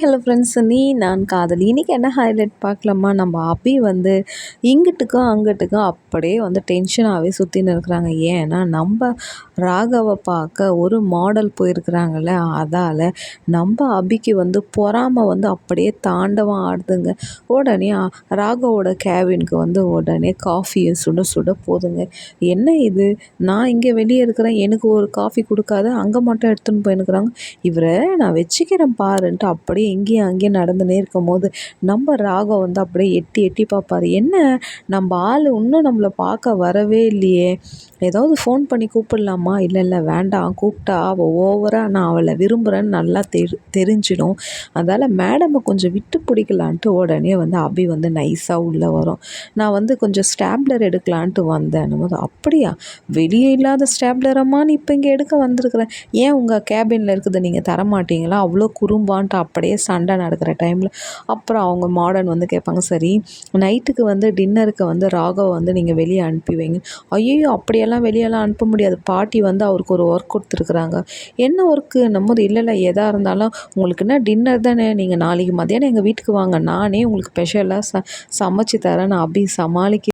Hello friends நீ நான் காதலி. இன்றைக்கி என்ன ஹைலைட் பார்க்கலாமா? நம்ம அபி வந்து இங்கிட்டுக்கும் அங்கிட்டுக்கும் அப்படியே வந்து டென்ஷனாகவே சுற்றின்னு இருக்கிறாங்க. ஏன்னா நம்ம ராகவை பார்க்க ஒரு மாடல் போயிருக்கிறாங்கல்ல அதால் நம்ம அபிக்கு வந்து பொறாமல் வந்து அப்படியே தாண்டவம் ஆடுதுங்க. உடனே ராகவோட கேபினுக்கு வந்து உடனே காஃபியை சுட சுட போதுங்க. என்ன இது? நான் இங்கே வெளியே இருக்கிறேன். எனக்கு ஒரு காஃபி கொடுக்காத. அங்கே மட்டும் எடுத்துன்னு போயிருக்கிறாங்க இவரை நான் வச்சுக்கிறேன் பாருன்ட்டு அப்படியே அப்படியே இங்கேயும் அங்கேயும் நடந்துனே இருக்கும் போது நம்ம ராகம் வந்து அப்படியே எட்டி எட்டி பார்ப்பாரு. என்ன? நம்ம ஆள் இன்னும் நம்மளை பார்க்க வரவே இல்லையே. ஏதாவது ஃபோன் பண்ணி கூப்பிடலாமா? இல்லை இல்லை வேண்டாம் கூப்பிட்டா அவள் ஓவராக நான் அவளை விரும்புகிறேன்னு நல்லா தெரி தெரிஞ்சிடும். அதனால் மேடமை கொஞ்சம் விட்டு பிடிக்கலான்ட்டு உடனே வந்து அபி வந்து நைஸாக உள்ளே வரும். நான் வந்து கொஞ்சம் ஸ்டாப்லர் எடுக்கலான்ட்டு வந்தேன். போது அப்படியா? வெளியே இல்லாத ஸ்டாப்லரம்மா நீ இப்போ இங்கே எடுக்க வந்திருக்கிறேன் ஏன் உங்கள் கேபினில் இருக்குது நீங்கள் தரமாட்டீங்களா? அவ்வளோ குறும்பான்ட்டு அப்படியே நிறைய சண்டை நடக்கிற டைமில் அப்புறம் அவங்க மாடர்ன் வந்து கேட்பாங்க சரி நைட்டுக்கு வந்து டின்னருக்கு வந்து ராகவ் வந்து நீங்கள் வெளியே அனுப்பி வைங்க. ஐயோ அப்படியெல்லாம் வெளியெல்லாம் அனுப்ப முடியாது. பாட்டி வந்து அவருக்கு ஒரு ஒர்க் கொடுத்துருக்குறாங்க. என்ன ஒர்க்கு நம்ம இல்லை இல்லை எதாக இருந்தாலும் உங்களுக்கு என்ன டின்னர் தானே? நீங்கள் நாளைக்கு மதியானம் எங்கள் வீட்டுக்கு வாங்க. நானே உங்களுக்கு ஸ்பெஷலாக ச சமைச்சு தரேன். நான் அப்படி சமாளிக்க